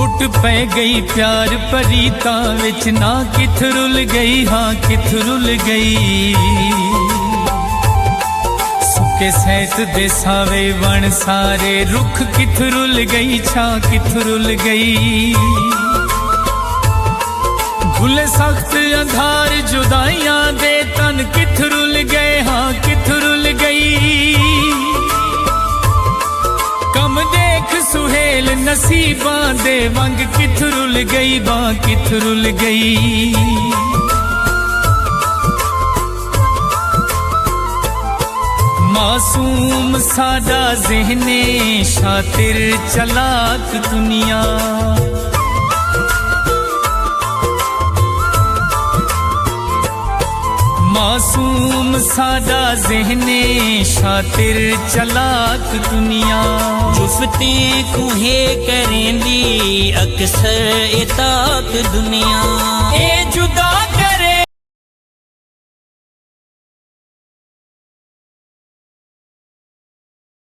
ਫੁੱਟ ਪੈ ਗਈ ਪਿਆਰ ਪਰੀਤਾਂ ਵਿੱਚ। ਨਾ ਕਿਥ ਰੁੱਲ ਗਈ, ਹਾਂ ਕਿਥ ਰੁੱਲ ਗਈ। ਸੁੱਕੇ ਸਹਿਤ ਦੇ ਸਾਵੇ ਵਣ ਸਾਰੇ। ਰੁੱਖ ਕਿਥ ਰੁਲ ਗਈ, ਛਾਂ ਕਿਥ ਰੁਲ ਗਈ। ਗੁਲੇ ਸਖਤ ਅੰਧਾਰ ਜੁਦਾਈਆਂ ਨਸੀਬਾਂ ਦੇ ਵੰਗ ਕਿਥ ਰੁੱਲ ਗਈ ਬਾਂ ਕਿਥ ਰੁੱਲ ਗਈ? ਮਾਸੂਮ ਸਾਦਾ ਜ਼ਿਹਨੇ ਸ਼ਾਤਿਰ ਚਲਾਕ ਦੁਨੀਆ। मासूम सादा जहने शातिर चलाक दुनिया जुफते कुहे करेंदी अक्सर इताक दुनिया